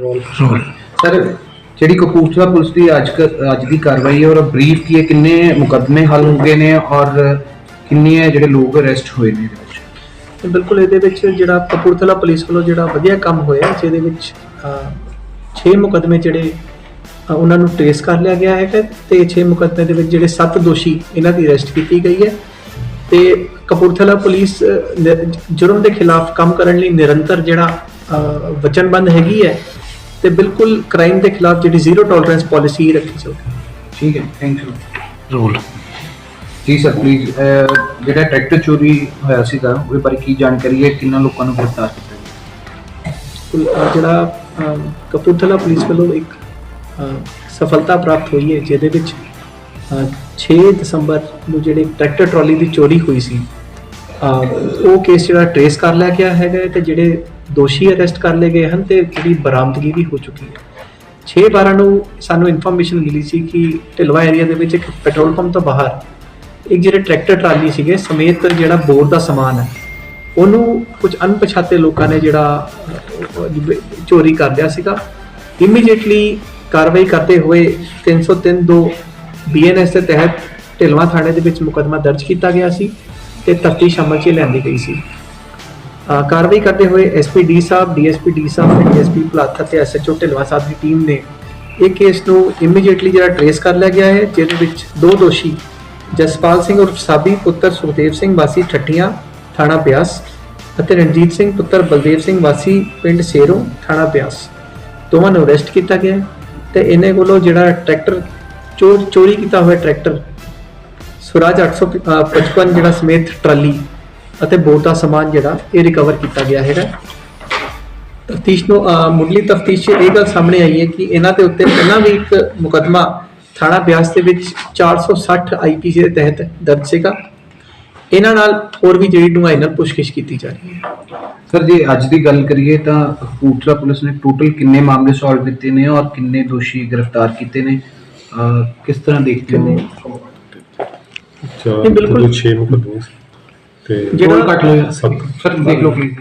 Role sir ਜਿਹੜੀ Kapurthala police ਦੀ ਅੱਜ ਕ- ਅੱਜ ਦੀ ਕਾਰਵਾਈ ਹੈ ਔਰ ਬਰੀਫ ਕੀ ਹੈ ਕਿੰਨੇ ਮੁਕੱਦਮੇ ਹੱਲ ਹੋ ਗਏ ਨੇ ਔਰ ਕਿੰਨੇ ਜਿਹੜੇ ਲੋਕ ਅਰੈਸਟ ਹੋਏ ਨੇ ਇਹਦੇ ਵਿੱਚ? ਤੇ ਬਿਲਕੁਲ ਇਹਦੇ ਵਿੱਚ ਜਿਹੜਾ ਕਪੂਰਥਲਾ ਪੁਲਿਸ ਵੱਲੋਂ ਜਿਹੜਾ ਵਧੀਆ ਕੰਮ ਹੋਇਆ ਜਿਹਦੇ ਵਿੱਚ 6 ਮੁਕਦਮੇ ਜਿਹੜੇ ਉਹਨਾਂ ਨੂੰ ਟ੍ਰੇਸ ਕਰ ਲਿਆ ਗਿਆ ਹੈ ਤੇ 6 ਮੁਕਦਮੇ ਦੇ ਵਿੱਚ ਜਿਹੜੇ 7 ਦੋਸ਼ੀ ਇਹਨਾਂ ਦੀ ਅਰੈਸਟ ਕੀਤੀ ਗਈ ਹੈ ਤੇ ਕਪੂਰਥਲਾ ਪੁਲਿਸ ਜੁਰਮ ਦੇ ਖਿਲਾਫ ਕੰਮ ਕਰਨ ਲਈ ਨਿਰੰਤਰ ਜਿਹੜਾ ਵਚਨਬੰਦ ਹੈਗੀ ਹੈ ਤੇ ਬਿਲਕੁਲ ਕ੍ਰਾਈਮ ਦੇ ਖਿਲਾਫ ਜਿਹੜੀ ਜ਼ੀਰੋ ਟੋਲਰੈਂਸ ਪਾਲਿਸੀ ਰੱਖੀ ਜਾਊਗੀ ਠੀਕ ਹੈ ਥੈਂਕ ਯੂ ਰੋਲ। ਜੀ ਸਰ ਪਲੀਜ਼ ਜਿਹੜਾ ਟਰੈਕਟਰ ਚੋਰੀ ਹੋਇਆ ਸੀਗਾ ਉਹਦੇ ਬਾਰੇ ਕੀ ਜਾਣਕਾਰੀ ਹੈ? ਕਿੰਨਾ ਲੋਕਾਂ ਨੂੰ ਗ੍ਰਿਫਤਾਰ ਕੀਤਾ ਗਿਆ? ਜਿਹੜਾ ਕਪੂਰਥਲਾ ਪੁਲਿਸ ਵੱਲੋਂ ਇੱਕ ਸਫਲਤਾ ਪ੍ਰਾਪਤ ਹੋਈ ਹੈ ਜਿਹਦੇ ਵਿੱਚ ਅ, 6 ਦਸੰਬਰ ਨੂੰ ਜਿਹੜੇ ਟਰੈਕਟਰ ਟਰਾਲੀ ਦੀ ਚੋਰੀ ਹੋਈ ਸੀ ਉਹ ਕੇਸ ਜਿਹੜਾ ਟ੍ਰੇਸ ਕਰ ਲਿਆ ਗਿਆ ਹੈਗਾ ਤੇ ਜਿਹੜੇ ਦੋਸ਼ੀ ਅਰੈਸਟ ਕਰ ਲਏ ਗਏ ਹਨ ਤੇ ਜਿਹੜੀ ਬਰਾਮਦਗੀ ਵੀ ਹੋ ਚੁੱਕੀ ਹੈ। 6 12 ਨੂੰ ਸਾਨੂੰ ਇਨਫੋਰਮੇਸ਼ਨ ਮਿਲੀ ਸੀ ਕਿ ਢਿਲਵਾ ਏਰੀਆ ਦੇ ਵਿੱਚ ਇੱਕ ਪੈਟਰੋਲ ਪੰਪ ਤੋਂ ਬਾਹਰ ਇੱਕ ਜਿਹੜੇ ਟਰੈਕਟਰ ਟਰਾਲੀ ਸੀਗੇ, ਸਮੇਤ ਜਿਹੜਾ ਬੋਰ ਦਾ ਸਮਾਨ ਹੈ, ਉਹਨੂੰ ਕੁਝ ਅਣਪਛਾਤੇ ਲੋਕਾਂ ਨੇ ਜਿਹੜਾ ਚੋਰੀ ਕਰ ਲਿਆ ਸੀਗਾ। ਇਮੀਡੀਏਟਲੀ ਕਾਰਵਾਈ ਕਰਦੇ ਹੋਏ 303 2 ਬੀਐਨਐਸ ਦੇ ਤਹਿਤ ਢਿਲਵਾ ਥਾਣੇ ਦੇ ਵਿੱਚ ਮੁਕਦਮਾ ਦਰਜ ਕੀਤਾ ਗਿਆ ਸੀ ਤੇ ਤਫਤੀਸ਼ ਅਮਲ 'ਚ ਲੈਂਦੀ ਗਈ ਸੀ। ਕਾਰਵਾਈ ਕਰਦੇ ਹੋਏ SP D sahib DSP D sahib ਤੇ ਡੀਐਸਪੀ ਪਲਾਥਾ ਤੇ ਐਸਐਚਓ ਢਿਲਵਾ ਸਾਹਿਬ ਦੀ ਟੀਮ ਨੇ ਇਹ ਕੇਸ ਨੂੰ ਇਮੀਡੀਏਟਲੀ ਜਿਹੜਾ ਟ੍ਰੇਸ ਕਰ ਲਿਆ ਗਿਆ ਹੈ, ਜਿਹਦੇ ਵਿੱਚ ਦੋ ਦੋਸ਼ੀ ਜਸਪਾਲ ਸਿੰਘ ਉਰਫ ਸਾਬੀ, ਪੁੱਤਰ ਸੁਖਦੇਵ ਸਿੰਘ, ਵਾਸੀ ਠੱਠੀਆਂ, ਥਾਣਾ ਬਿਆਸ ਅਤੇ ਰਣਜੀਤ ਸਿੰਘ, ਪੁੱਤਰ ਬਲਦੇਵ ਸਿੰਘ, ਵਾਸੀ ਪਿੰਡ ਸੇਰੋਂ, ਥਾਣਾ ਬਿਆਸ। ਦੋਵਾਂ ਨੂੰ ਅਰੈਸਟ ਕੀਤਾ ਗਿਆ ਹੈ ਤੇ ਇਹਨਾਂ ਕੋਲੋਂ ਜਿਹੜਾ ਟਰੈਕਟਰ ਚੋਰ ਚੋਰੀ ਕੀਤਾ ਹੋਇਆ ਟਰੈਕਟਰ ਸਵਰਾਜ 855 ਜਿਹੜਾ ਸਮੇਤ ਟਰਾਲੀ ਅਤੇ ਬੋਟ ਦਾ ਸਮਾਨ ਜਿਹੜਾ ਇਹ ਰਿਕਵਰ ਕੀਤਾ ਗਿਆ ਹੈਗਾ। ਤਫਤੀਸ਼ ਨੂੰ ਮੁੱਢਲੀ ਤਫਤੀਸ਼ 'ਚ ਇਹ ਗੱਲ ਸਾਹਮਣੇ ਆਈ ਹੈ ਕਿ ਇਹਨਾਂ ਦੇ ਉੱਤੇ ਪਹਿਲਾਂ ਵੀ ਇੱਕ ਮੁਕਦਮਾ ਥਾਣਾ ਬਿਆਸ ਦੇ ਵਿੱਚ 460 ਆਈਪੀਸੀ ਦੇ ਤਹਿਤ ਦਰਜ ਸੀਗਾ। ਇਹਨਾਂ ਨਾਲ ਹੋਰ ਵੀ ਜਿਹੜੀ ਡੂੰਘਾਈ ਨਾਲ ਪੁੱਛਗਿੱਛ ਕੀਤੀ ਜਾ ਰਹੀ ਹੈ। ਸਰ ਜੇ ਅੱਜ ਦੀ ਗੱਲ ਕਰੀਏ ਤਾਂ ਕਪੂਰਥਲਾ ਪੁਲਿਸ ਨੇ ਟੋਟਲ ਕਿੰਨੇ ਮਾਮਲੇ ਸੋਲਵ ਕੀਤੇ ਨੇ ਔਰ ਕਿੰਨੇ ਦੋਸ਼ੀ ਗ੍ਰਿਫਤਾਰ ਕੀਤੇ ਨੇ? ਕਿਸ ਤਰ੍ਹਾਂ ਦੇਖਦੇ ਹੋ? ਚਾਰ ਨਹੀਂ, ਬਿਲਕੁਲ। ਬਿਲਕੁਲ 6 ਮੁਕੱਦਮੇ ਸੀ। ਤੇ ਜਿਹੜਾ- ਜਿਹੜਾ ਕੱਟ ਲਓ ਸੱਤ ਸਰ ਦੇਖ ਲਓ ਪਲੀਜ਼